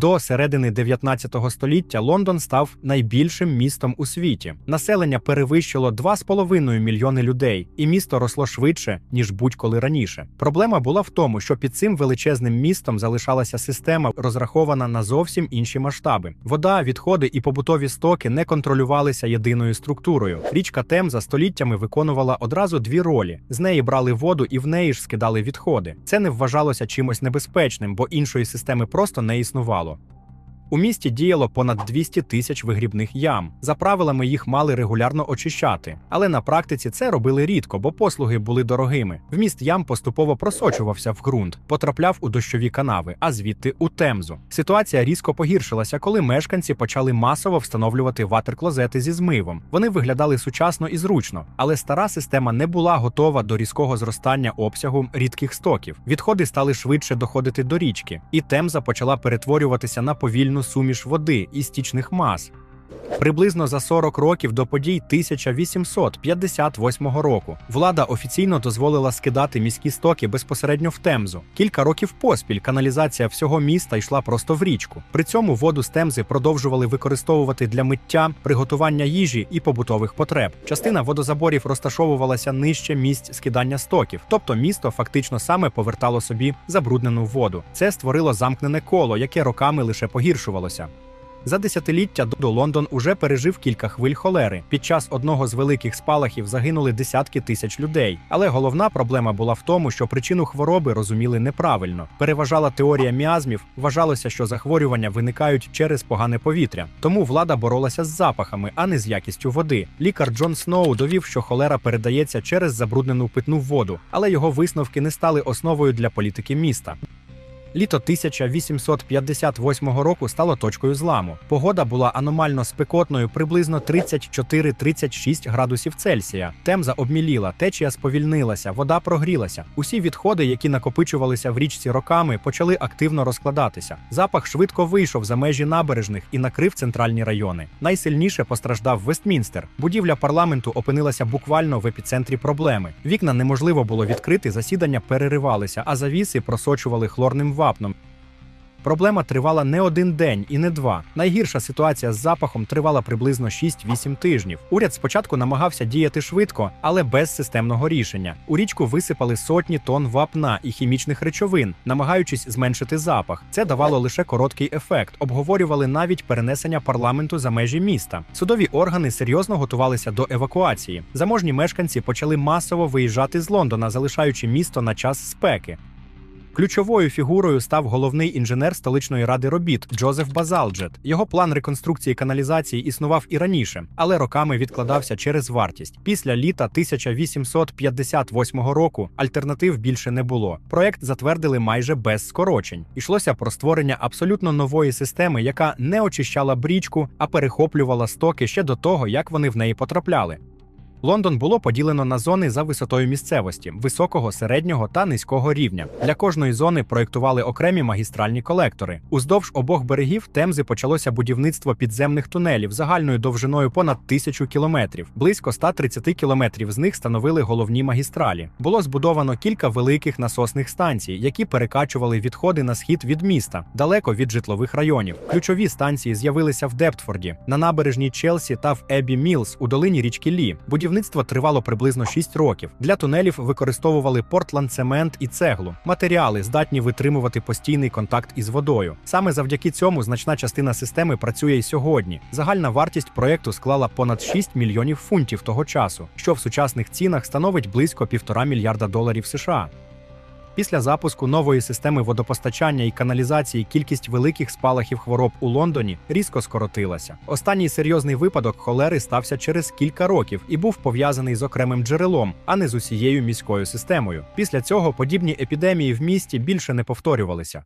До середини 19 століття Лондон став найбільшим містом у світі. Населення перевищило 2,5 мільйони людей, і місто росло швидше ніж будь-коли раніше. Проблема була в тому, що під цим величезним містом залишалася система, розрахована на зовсім інші масштаби. Вода, відходи і побутові стоки не контролювалися єдиною структурою. Річка Темза століттями виконувала одразу дві ролі: з неї брали воду і в неї ж скидали відходи. Це не вважалося чимось небезпечним, бо іншої системи просто не існувало було. У місті діяло понад 200 тисяч вигрібних ям. За правилами їх мали регулярно очищати, але на практиці це робили рідко, бо послуги були дорогими. Вміст ям поступово просочувався в ґрунт, потрапляв у дощові канави, а звідти у темзу. Ситуація різко погіршилася, коли мешканці почали масово встановлювати ватер-клозети зі змивом. Вони виглядали сучасно і зручно, але стара система не була готова до різкого зростання обсягу рідких стоків. Відходи стали швидше доходити до річки, і темза почала перетворюватися на повільну суміш води і стічних мас. Приблизно за 40 років до подій 1858 року влада офіційно дозволила скидати міські стоки безпосередньо в Темзу. Кілька років поспіль каналізація всього міста йшла просто в річку. При цьому воду з Темзи продовжували використовувати для миття, приготування їжі і побутових потреб. Частина водозаборів розташовувалася нижче місць скидання стоків, тобто місто фактично саме повертало собі забруднену воду. Це створило замкнене коло, яке роками лише погіршувалося. За десятиліття до Лондон уже пережив кілька хвиль холери. Під час одного з великих спалахів загинули десятки тисяч людей. Але головна проблема була в тому, що причину хвороби розуміли неправильно. Переважала теорія міазмів, вважалося, що захворювання виникають через погане повітря. Тому влада боролася з запахами, а не з якістю води. Лікар Джон Сноу довів, що холера передається через забруднену питну воду, але його висновки не стали основою для політики міста. Літо 1858 року стало точкою зламу. Погода була аномально спекотною, приблизно 34-36 градусів Цельсія. Темза обміліла, течія сповільнилася, вода прогрілася. Усі відходи, які накопичувалися в річці роками, почали активно розкладатися. Запах швидко вийшов за межі набережних і накрив центральні райони. Найсильніше постраждав Вестмінстер. Будівля парламенту опинилася буквально в епіцентрі проблеми. Вікна неможливо було відкрити, засідання переривалися, а завіси просочували хлорним вапном. Проблема тривала не один день і не два. Найгірша ситуація з запахом тривала приблизно 6-8 тижнів. Уряд спочатку намагався діяти швидко, але без системного рішення. У річку висипали сотні тонн вапна і хімічних речовин, намагаючись зменшити запах. Це давало лише короткий ефект. Обговорювали навіть перенесення парламенту за межі міста. Судові органи серйозно готувалися до евакуації. Заможні мешканці почали масово виїжджати з Лондона, залишаючи місто на час спеки. Ключовою фігурою став головний інженер столичної ради робіт Джозеф Базалджет. Його план реконструкції каналізації існував і раніше, але роками відкладався через вартість. Після літа 1858 року альтернатив більше не було. Проект затвердили майже без скорочень. Ішлося про створення абсолютно нової системи, яка не очищала брічку, а перехоплювала стоки ще до того, як вони в неї потрапляли. Лондон було поділено на зони за висотою місцевості високого, середнього та низького рівня. Для кожної зони проєктували окремі магістральні колектори. Уздовж обох берегів Темзи почалося будівництво підземних тунелів загальною довжиною понад тисячу кілометрів. Близько 130 кілометрів з них становили головні магістралі. Було збудовано кілька великих насосних станцій, які перекачували відходи на схід від міста, далеко від житлових районів. Ключові станції з'явилися в Дептфорді, на набережній Челсі та в Ебі Мілс у долині річки Лі. Будівництво тривало приблизно 6 років. Для тунелів використовували портланд-цемент і цеглу, матеріали, здатні витримувати постійний контакт із водою. Саме завдяки цьому значна частина системи працює і сьогодні. Загальна вартість проєкту склала понад 6 мільйонів фунтів того часу, що в сучасних цінах становить близько півтора мільярда доларів США. Після запуску нової системи водопостачання і каналізації кількість великих спалахів хвороб у Лондоні різко скоротилася. Останній серйозний випадок холери стався через кілька років і був пов'язаний з окремим джерелом, а не з усією міською системою. Після цього подібні епідемії в місті більше не повторювалися.